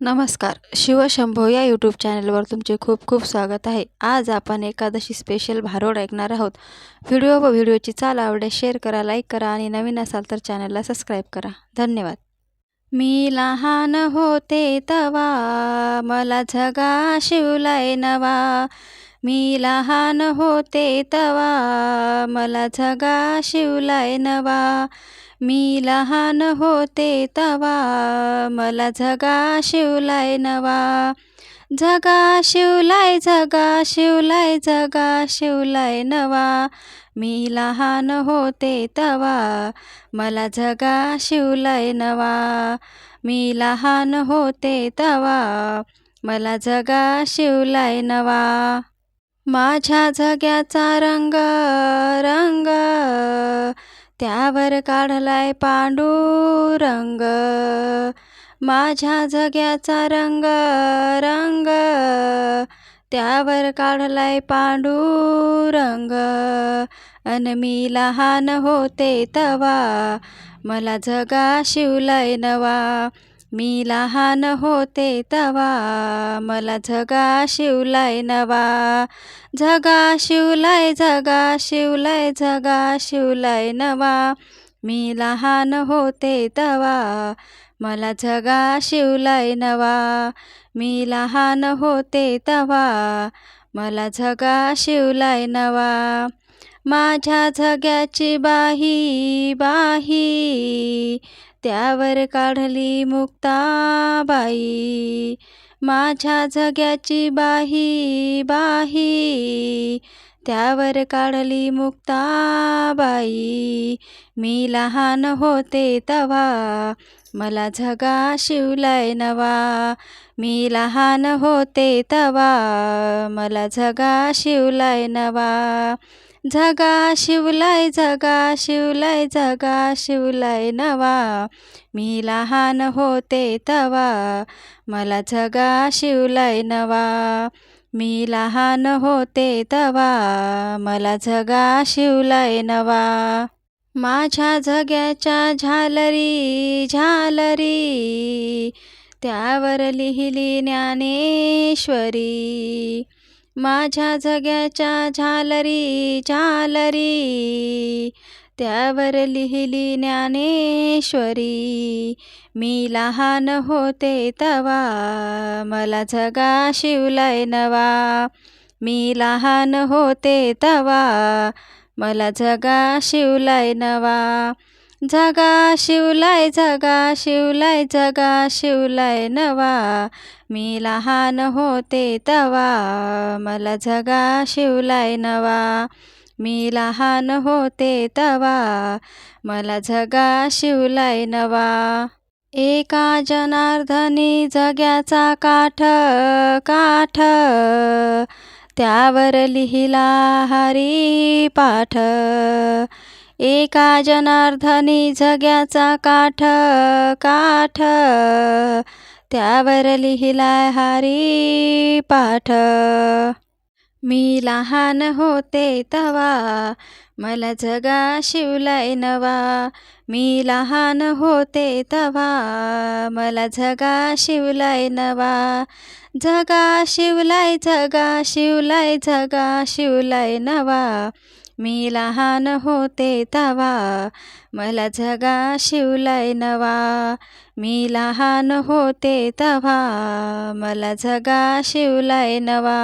नमस्कार. शिवशंभो या यूट्यूब चॅनलवर तुमचे खूप खूप स्वागत आहे. आज आपण एकादशी स्पेशल भारोड ऐकणार आहोत. व्हिडिओ व व्हिडिओची चाल आवडे शेअर करा लाईक करा आणि नवीन असाल तर चॅनलला सबस्क्राईब करा. धन्यवाद. मी लहान होते तवा मला झगा शिवलाय नवा. मी लहान होते तवा मला झगा शिवलाय नवा. मी लहान होते तवा मला झगा शिवलाय नवा. झगा शिवलाय झगा शिवलाय झगा शिवलाय नवा. मी लहान होते तवा मला झगा शिवलाय नवा. मी लहान होते तवा मला झगा शिवलाय नवा. माझ्या झग्याचा रंग रंग. त्यावर काढलाय पांडुरंग. माझ्या झग्याचा रंग रंग. त्यावर काढलाय पांडुरंग. अन मी लहान होते तवा. मला झगा शिवलाय नवा. मी लहान होते तवा मला झगा शिवलाय नवा. झगा शिवलाय झगा शिवलाय झगा शिवलाय नवा. मी लहान होते तवा मला झगा शिवलाय नवा. मी लहान होते तवा मला झगा शिवलाय नवा. माझ्या झग्याची बाही बाही. त्यावर काढली मुक्ताबाई. माझ्या झग्याची बाही बाही. त्यावर काढली मुक्ताबाई. मी लहान होते तवा मला झगा शिवलाय नवा. मी लहान होते तवा मला झगा शिवलाय नवा. जगा शिवलाय झगा शिवलाय झगा शिवलाय नवा. मी लहान होते तवा मला झगा शिवलाय नवा. मी लहान होते तवा मला झगा शिवलाय नवा. माझ्या झग्याच्या झालरी झालरी त्यावर लिहिली ज्ञानेश्वरी. माझ्या झग्याच्या झालरी झालरी. त्यावर लिहिली ज्ञानेश्वरी. मी लहान होते तवा मला झगा शिवलाय नवा. मी लहान होते तवा मला झगा शिवलाय नवा. जगा शिवलाय जगा शिवलाय जगा शिवलाय नवा. मी लहान होते तवा मला जगा शिवलाय नवा. मी लहान होते तवा मला जगा शिवलाय नवा. एका जनार्दनी जग्याचा काठ काठ. त्यावर लिहिला हरी पाठ. एका जनार्धनी जग्याचा काठ काठ. त्यावर लिहिला हरी पाठ. मी लहान होते तवा मला जगा शिवलाय नवा. मी लहान होते तवा मला जगा शिवलाय नवा. जगा शिवलाय जगा शिवलाय झगा शिवलाय नवा. मी लहान होते तवा मला जगा शिवलाय नवा. मी लहान होते तवा मला जगा शिवलाय नवा.